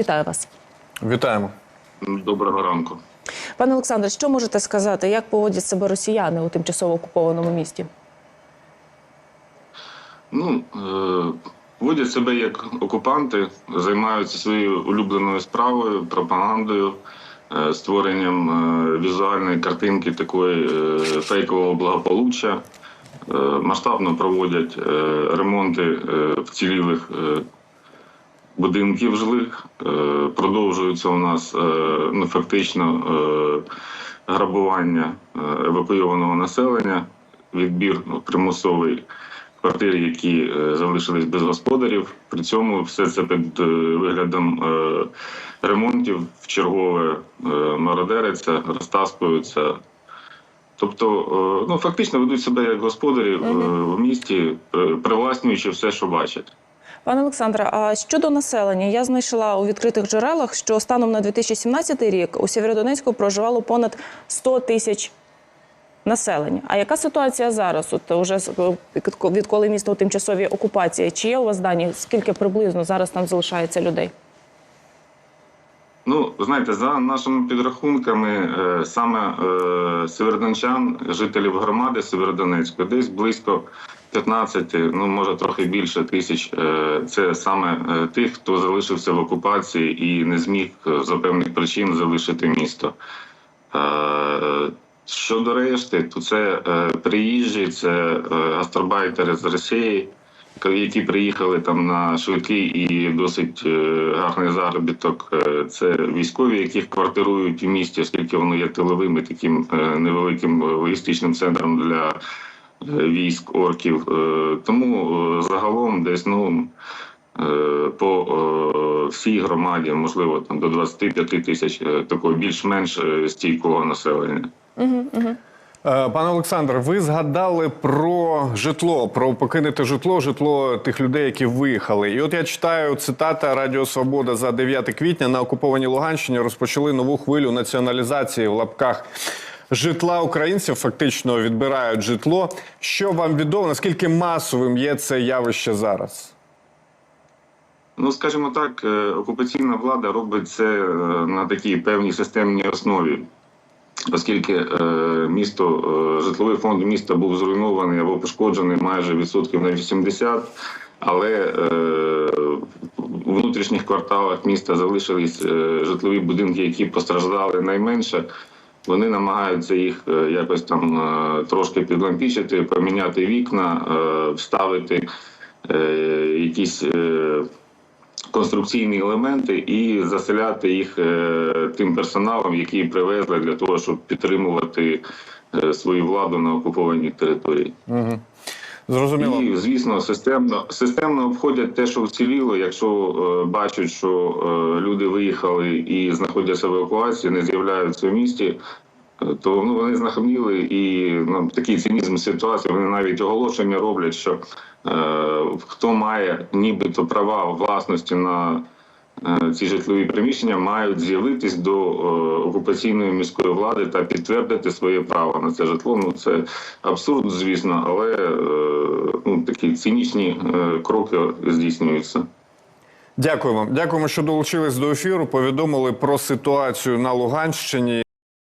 Вітаю вас, Вітаємо. Доброго ранку. пане Олександре. Що можете сказати, як поводять себе росіяни у тимчасово окупованому місті? Ну, е, водять себе як окупанти, займаються своєю улюбленою справою, пропагандою, е, створенням е, візуальної картинки такої е, фейкового благополуччя. Масштабно проводять е, ремонти е, вцілілих е, будинків жилих. Е, продовжуються у нас е, ну, фактично е, грабування евакуйованого населення, відбір ну, примусовий квартир, які залишились без господарів. При цьому все це під виглядом ремонтів в чергове мародериться, розтаскуються. Тобто, ну фактично ведуть себе як господарі в місті, привласнюючи все, що бачать. Пане Олександре, а щодо населення, я знайшла у відкритих джерелах, що станом на 2017 рік у Сєвєродонецьку проживало понад 100 тисяч населення. А яка ситуація зараз? От уже з- відколи місто у тимчасовій окупації? Чи є у вас дані? Скільки приблизно зараз там залишається людей? Ну, знаєте, за нашими підрахунками, е, саме е, северодончан, жителів громади Северодонецької, десь близько 15, ну може трохи більше тисяч. е, Це саме е, тих, хто залишився в окупації і не зміг е, з певних причин залишити місто. Щодо решти, то це приїжджі, це гастарбайтери з Росії, які приїхали там на швидкий і досить гарний заробіток. Це військові, яких квартирують у місті, оскільки воно є тиловим і таким невеликим логістичним центром для військ орків. Е, Тому е, загалом десь ну. е, По всій громаді, можливо, там до 25 тисяч такого більш-менш стійкого населення. Пане Олександр, ви згадали про житло, про покинути житло, житло тих людей, які виїхали. І от я читаю цитата Радіо Свобода за 9 квітня на окупованій Луганщині розпочали нову хвилю націоналізації в лапках. Житла українців фактично відбирають житло. Що вам відомо? Наскільки масовим є це явище зараз? Ну, скажімо так, е, окупаційна влада робить це е, на такій певній системній основі, оскільки е, місто, житловий фонд міста був зруйнований або пошкоджений майже відсотків на 80, але у внутрішніх кварталах міста залишились житлові будинки, які постраждали найменше. Вони намагаються їх е, якось там е, трошки підлампічити, поміняти вікна, е, вставити якісь. конструкційні елементи і заселяти їх тим персоналом, який привезли для того, щоб підтримувати свою владу на окупованій території. Зрозуміло. І звісно, системно системно обходять те, що вціліло. Якщо е, бачать, що е, люди виїхали і знаходяться в евакуації, не з'являються в місті. е, То ну вони знахамніли і ну, такий цинізм ситуації. Вони навіть оголошення роблять, що е, хто має нібито права власності на ці житлові приміщення, мають з'явитись до е, окупаційної міської влади та підтвердити своє право на це житло. Ну це абсурд, звісно, але е, ну такі цинічні е, кроки здійснюються. Дякую вам. Дякуємо, що долучились до ефіру. Повідомили про ситуацію на Луганщині.